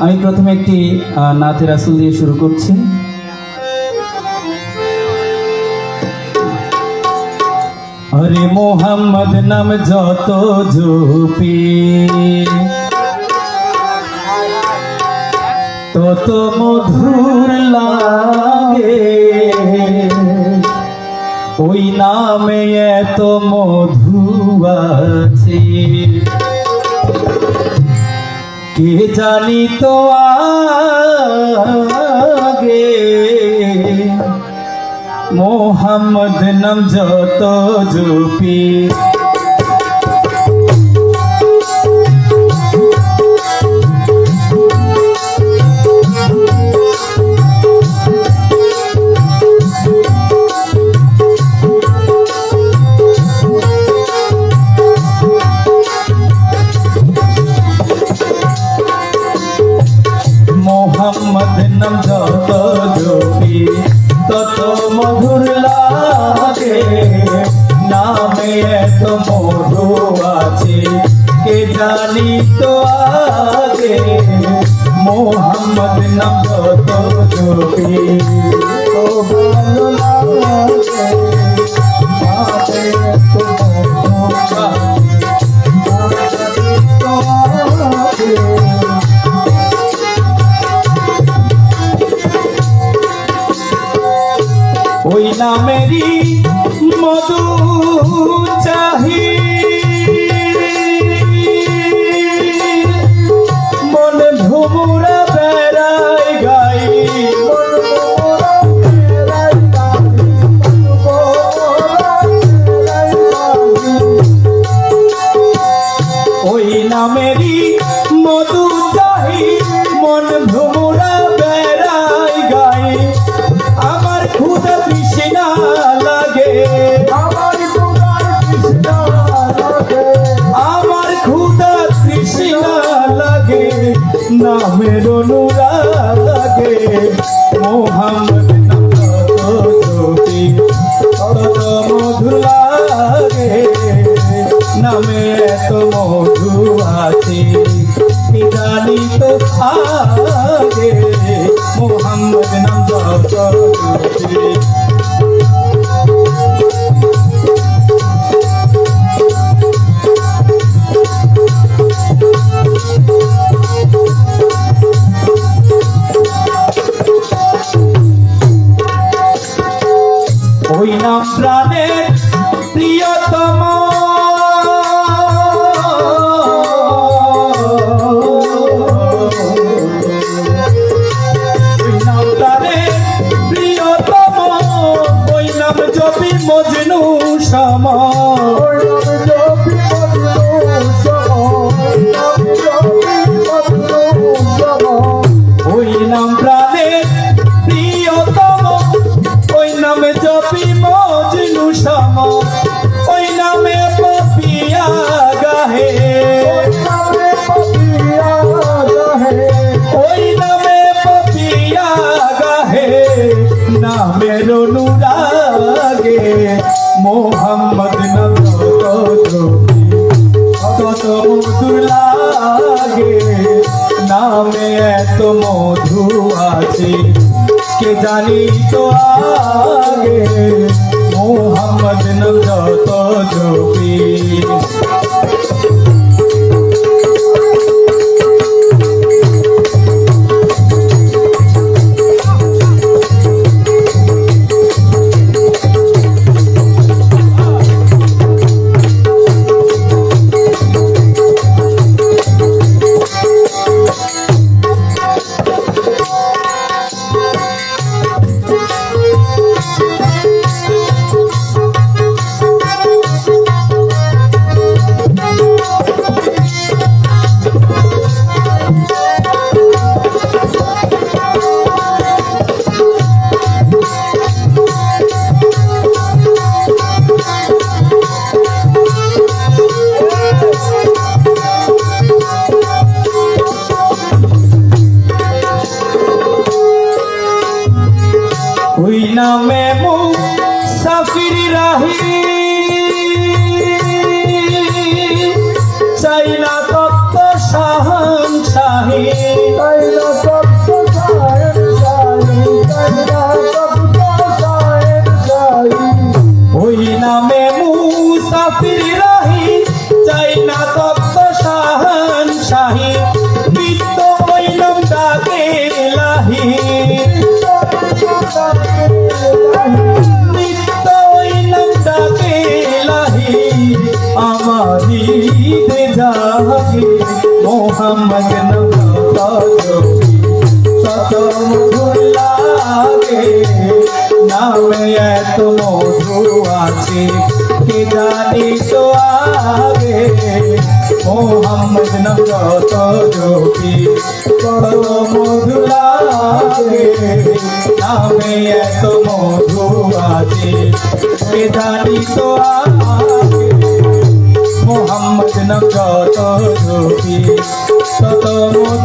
আমি প্রথমে একটি আহ, নাথের আসল দিয়ে শুরু করছি। হরে মোহাম্মদ নাম যত জপি তত মধুর লাগে। ওই নামে এত মধু আছে। কে জানি তো আগে? মোহাম্মদ নাম যত জপি মোহাম্মদ নাম তত মধুর লাগে, নামে এত মধু আছে। কে তো আগে মোহাম্মদ নাম যত ওই লাগে। মোহাম্মদ মধুর লাগে। মধু আছে জানি তো আগে। মোহাম্মদ জপি মজনু সম ওই নাম প্রাণের প্রিয়তম, ওই নামে জপি মজনু সম ওই নামে পপিয়া গাহে। নামে পপিয়া গাহে। নামের অনুরাগে মোহাম্মদ কত মধুর লাগে। নামে এত মধু আছে, কে জানি তো আগে। মোহাম্মদ নাম যত জপি মদিনা মে মুসাফির রাহি। চাইনা তত্ত্ব সাহন শাহী। চাইনা তত্ত্ব সাহন শাহী চাইনা তত্ত্ব সাহন শাহী। ওই নামে মুসাফির রাহি চাইনা তত্ত্ব সাহন শাহী। मजन নাম এত মধু আছে কে জানি তো আগে মোহাম্মদ নবত যোগী বড় মধু লাগে নামে এত মধু আছে কে জানি তো আগে মোহাম্মদ নবত যোগী তত